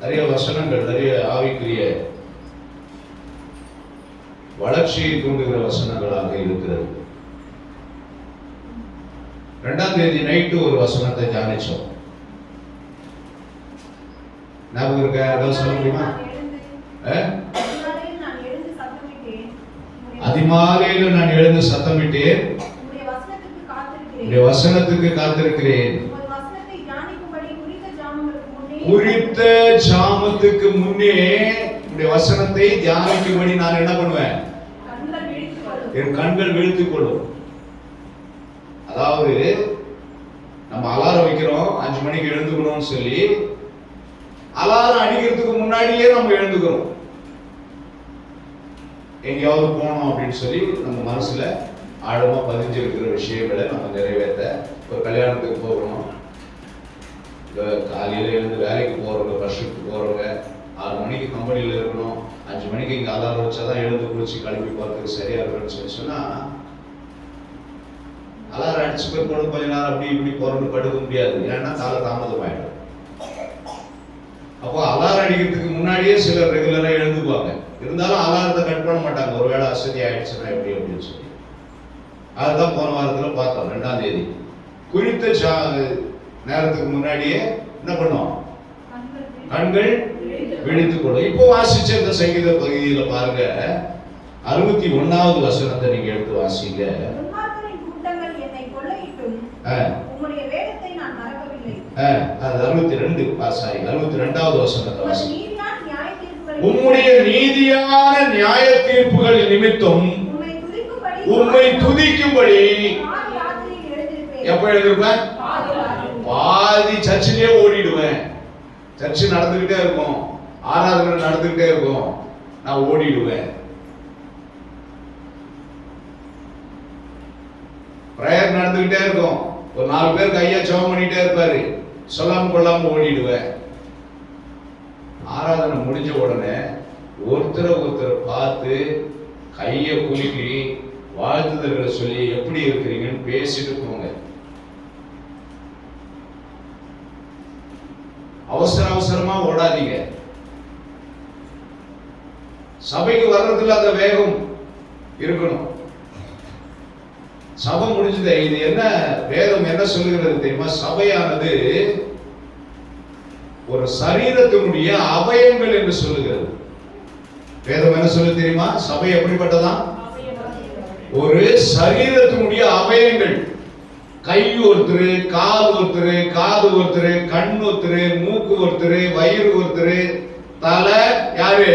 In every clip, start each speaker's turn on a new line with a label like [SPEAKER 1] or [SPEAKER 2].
[SPEAKER 1] நிறைய வசனங்கள் நிறைய ஆவிக்குரிய வளர்ச்சியை தூண்டுகிற வசனங்களாக இருக்கிறது. ரெண்டாம் தேதி நைட்டு ஒரு வசனத்தை தியானிச்சோம். ஞாபகம் இருக்கா? ஏதாவது சொல்ல முடியுமா? அதிமாலையில் நான் எழுந்து சத்தமிட்டேன்.
[SPEAKER 2] வசனத்துக்கு காத்திருக்கிறேன்.
[SPEAKER 1] உடைய வசனத்துக்கு காத்திருக்கிறேன்
[SPEAKER 2] உமது வசனத்தை தியானிக்கும்படி குறித்த
[SPEAKER 1] குறித்த ஜாமத்துக்கு முன்னே உடைய வசனத்தை தியானிக்கும்படி நான் என்ன பண்ணுவேன். என் கண்கள் விழித்துக் கொள்ளும் அதாவது நம்ம அலாரம் வைக்கிறோம் அஞ்சு மணிக்கு எழுந்துக்கணும்னு சொல்லி அலாரம் அடிக்கிறதுக்கு முன்னாடியே நம்ம எழுந்துக்கிறோம் எங்கேயாவது போகணும் அப்படின்னு சொல்லி நம்ம மனசுல ஆழமா பதிஞ்சிருக்கிற விஷயங்களை நம்ம நிறைவேற்ற ஒரு கல்யாணத்துக்கு போகணும். இப்போ காலையில எழுந்து வேலைக்கு போறவங்க பஸ் ஷிஃப்ட் போறவங்க ஆறு மணிக்கு கம்பெனியில் இருக்கணும் அஞ்சு மணிக்கு இங்கே அலாரம் வச்சாதான் எழுந்து குளிச்சு கிளம்பி போறதுக்கு சரியா இருக்குன்னு சொல்லி சொன்னா அலாரம் அடிச்சு போய் போட கொஞ்ச நேரம் அப்படி இப்படி போகிறவங்க படுக்க முடியாது. ஏன்னா கால தாமதம் ஆயிடும் அப்போ அலாரம் அடிக்கிறதுக்கு முன்னாடியே சிலர் ரெகுலரா எழுந்துக்குவாங்க. இருந்தாலும் அலாரத்தை கட் பண்ண மாட்டாங்க. ஒருவேளை அசதி ஆயிடுச்சுன்னா எப்படி அப்படின்னு சொல்லி. அதுதான் போன வாரத்துல பார்த்தோம் ரெண்டாம் தேதி. குறித்த நேரத்துக்கு முன்னாடியே என்ன பண்ணோம்?
[SPEAKER 2] கண்கள்
[SPEAKER 1] விழித்துக் கொள்ளும். இப்போ வாசிச்ச இந்த சங்கீத பகுதியில பாருங்க. அறுபத்தி ஒண்ணாவது வசனத்தை நீங்க எடுத்து வாசிங்க. அறுபத்தி ரெண்டு சாரி அறுபத்தி ரெண்டாவது வசனத்தை
[SPEAKER 2] உமது
[SPEAKER 1] வாசி
[SPEAKER 2] நீதியான நியாய தீர்ப்புகளை
[SPEAKER 1] உம்முடைய நீதியான நியாய தீர்ப்புகள் நிமித்தம்
[SPEAKER 2] உம்மை துதிக்கும்படி.
[SPEAKER 1] எப்ப எழுதிருப்பேன்
[SPEAKER 2] பாதி
[SPEAKER 1] சர்ச்சிலேயே ஓடிடுவேன். சர்ச்சு நடந்துகிட்டே இருக்கும். ஆராதனை நடந்துகிட்டே இருக்கும். நான் ஓடிடுவேன். பிரேயர் நடந்துகிட்டே இருக்கும். ஒரு நாலு பேர் கையை ஜெபம் பண்ணிட்டே இருப்பாரு. சொல்லாம கொள்ளாம ஓடிடுவேன். ஆராதனை முடிஞ்ச உடனே ஒருத்தரை ஒருத்தர் பார்த்து கையை குலுக்கி வாழ்த்துதல்களை சொல்லி எப்படி இருக்கிறீங்கன்னு பேசிட்டு அவசர அவசரமா ஓடாதீங்க. சபைக்கு வர்றதுல அந்த வேகம் இருக்கணும். சபை முடிஞ்சது. இது என்ன வேதம் என்ன சொல்லுகிறது தெரியுமா? சபையானது ஒரு சரீரத்தினுடைய அவயங்கள் என்று சொல்லுகிறது. வேதம் என்ன சொல்லு தெரியுமா? சபை எப்படிப்பட்டதான் ஒரு சரீரத்தினுடைய அவயங்கள். கை ஒருத்தரு கால் ஒருத்தரு காது ஒருத்தரு கண் ஒருத்தரு மூக்கு ஒருத்தரு வயிறு ஒருத்தரு தலை யாரு?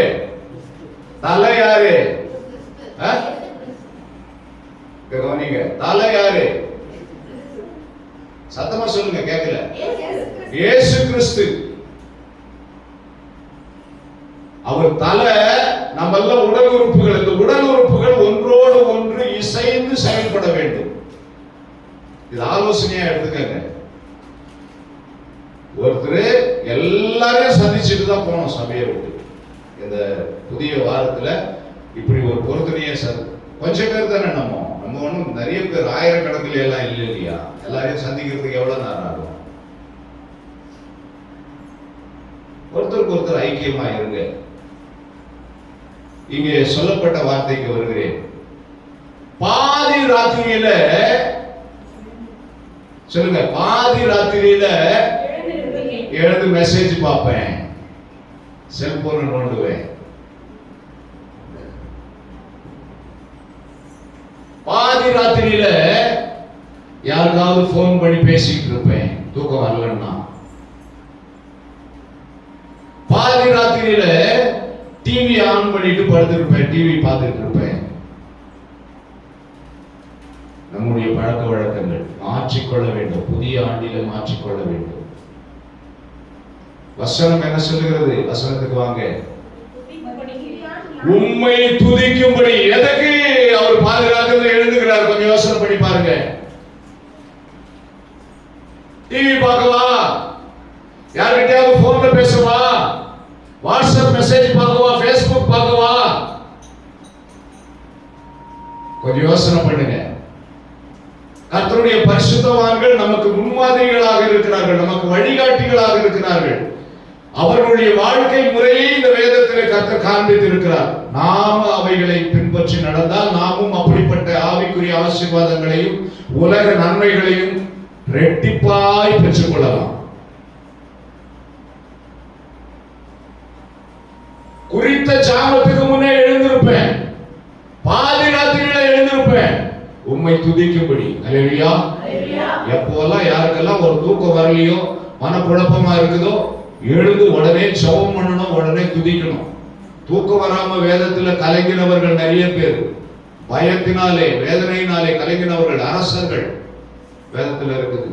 [SPEAKER 1] தலை யாரு கவனிங்க. தலை யாரு? சத்தமா சொல்லுங்க கேட்கல இயேசு கிறிஸ்து அவர் தலை நம்ம எல்லாம் உடல் உறுப்புகள் ஆலோசனையா எடுத்துக்கங்க. ஒருத்தர் எல்லாரையும் சந்திச்சுட்டு தான் போனோம் சபையை விட்டு. இந்த புதிய வாரத்துல இப்படி ஒரு பொருத்தனையை சந்தி கொஞ்சம் பேர் தானே நம்ம. நம்ம ஒன்றும் நிறைய பேர் ஆயிரக்கணக்கில் எல்லாம் இல்லை இல்லையா? எல்லாரையும் சந்திக்கிறதுக்கு எவ்வளோ நேரம் ஆகும்? ஒருத்தருக்கு ஒருத்தர் ஐக்கியமா இருங்க. இங்கே சொல்லப்பட்ட வார்த்தைக்கு வருகிறேன். பாதி ராத்திரியில சொல்லுங்க பாதி ராத்திரியில. எழுந்து மெசேஜ் பார்ப்பேன். செல்போன் நோண்டுவேன். பாதி ராத்திரியில யாருக்காவது ஃபோன் பண்ணி பேசிட்டு இருப்பேன். தூக்கம் வரலன்னா. பாதி ராத்திரியில டிவி ஆன் பண்ணிட்டு படுத்திருப்பேன். டிவி பார்த்துட்டு இருப்பேன். மாற்றிக்கொள்ள வேண்டும். புதிய ஆண்டில மாற்றிக்கொள்ள வேண்டும். வசனம் என்ன சொல்லுகிறது? வசனத்துக்கு வாங்க. உண்மை துதிக்கும்படி எதற்கு அவர் பாதுகாக்கிறது எழுதுகிறார்? கொஞ்சம் யோசனை பண்ணி பாருங்க. டிவி பார்க்கவா? யார்கிட்டயாவது போன்ல பேசவா? வாட்ஸ்அப் மெசேஜ் பார்க்கவா? ஃபேஸ்புக் பார்க்கவா? கொஞ்சம் யோசனை பண்ணுங்க. கர்த்தருடைய பரிசுத்தவான்கள் நமக்கு முன்மாதிரிகளாக இருக்கிறார்கள் நமக்கு வழிகாட்டிகளாக இருக்கிறார்கள். அவர்களுடைய வாழ்க்கை முறையை இந்த வேதத்தில் கர்த்தர் காண்பித்திருக்கிறார். நாம அவைகளை பின்பற்றி நடந்தால் நாமும் அப்படிப்பட்ட ஆவிக்குரிய ஆசீர்வாதங்களையும் உலக நன்மைகளையும் ரெட்டிப்பாய் பெற்றுக்கொள்ளலாம். குறித்த சாமத்துக்கு முன்னே எழுந்திருப்பேன். பாதி ராத்திரியில எழுந்திருப்பேன். உம்மை துதிக்கும்படி. அல்லேலூயா எப்போல்லாம் யாருக்கெல்லாம் ஒரு தூக்கம் வரலையோ மனக்குழப்பமா இருக்குதோ எழுந்து உடனே ஜெபம் பண்ணணும் உடனே துதிக்கணும். தூக்கம் வராம வேதத்துல கலங்கினவர்கள் நிறைய பேர். பயத்தினாலே வேதனையினாலே கலங்கினவர்கள் அரசர்கள் வேதத்துல இருக்குது.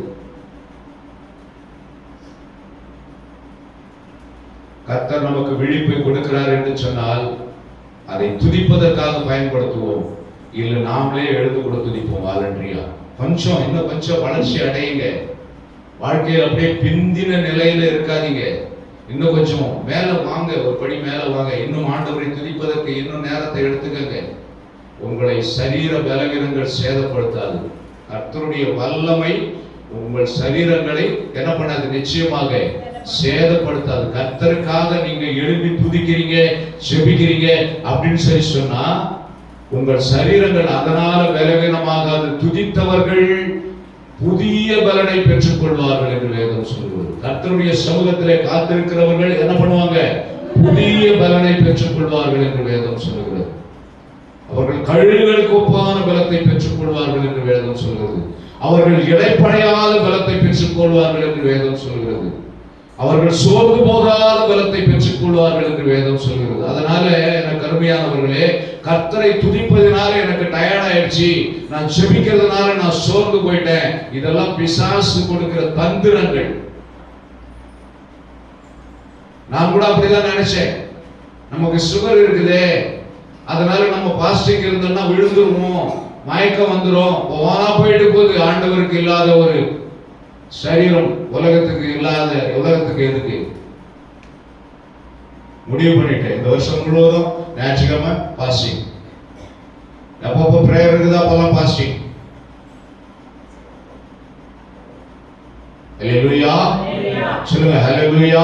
[SPEAKER 1] கர்த்தர் நமக்கு விழிப்பை கொடுக்கிறார் என்று சொன்னால் அதை துதிப்பதற்காக பயன்படுத்துவோம். இல்ல நாமளே எழுந்து கொடுத்து நிற்போம் வாலண்டரியா கொஞ்சம் இன்னும் கொஞ்சம் வளர்ச்சி அடையுங்க. வாழ்க்கையில் அப்படியே பிந்தின நிலையில இருக்காதீங்க. இன்னும் கொஞ்சம் மேல வாங்க ஒரு படி மேல வாங்க. இன்னும் ஆண்டவரை துதிப்பதற்கு இன்னும் நேரத்தை எடுத்துக்கங்க. உங்களை சரீர பலவீனங்கள் சேதப்படுத்தாது. கர்த்தருடைய வல்லமை உங்கள் சரீரங்களை என்ன பண்ணாது? நிச்சயமாக சேதப்படுத்தாது. கர்த்தருக்காக நீங்க எழுப்பி துதிக்கிறீங்க செபிக்கிறீங்க அப்படின்னு சொல்லி சொன்னா உங்கள் சரீரங்கள் அதனால பலவீனமாகாது துதித்தவர்கள் புதிய பலனை பெற்றுக் கொள்வார்கள் என்று வேதம் சொல்கிறது. கர்த்தருடைய சமூகத்திலே காத்திருக்கிறவர்கள் என்ன பண்ணுவாங்க? புதிய பலனை பெற்றுக் கொள்வார்கள் என்று வேதம் சொல்கிறது. அவர்கள் கழுகுகளுக்கு ஒப்பான பலத்தை பெற்றுக் கொள்வார்கள் என்று வேதம் சொல்கிறது. அவர்கள் இடைப்படையாத பலத்தை பெற்றுக் கொள்வார்கள் என்று வேதம் சொல்கிறது. அவர்கள் சோர்ந்து போகாத பலத்தை பெற்றுக் கொள்வார்கள் என்று வேதம் சொல்கிறது. அதனால எனக்கு கருமையானவர்களே கர்த்தரை துதிப்பதினால எனக்கு டயர்ட் ஆயிடுச்சு. நான் செபிக்கிறதுனால நான் சோர்ந்து போயிட்டேன். இதெல்லாம் பிசாசு கொடுக்கிற தந்திரங்கள். நான் கூட அப்படிதான் நினைச்சேன். நமக்கு சுகர் இருக்குதே. அதனால நம்ம பாஸ்டிக் இருந்தோம்னா விழுந்துருவோம். மயக்கம் வந்துரும். போனா போயிட்டு போகுது. ஆண்டவருக்கு இல்லாத ஒரு சரீரம் உலகத்துக்கு இல்லாத உலகத்துக்கு எதுக்கு? முடிவு பண்ணிட்டேன். இந்த வருஷம் முழுவதும் ஞாயிற்றுக்கிழமை பாஸ்டிங் எப்பப்போ பிரேயர் இருக்குதா அப்பெல்லாம் பாஸ்டிங் ஹalleluya சொல்லுங்க ஹalleluya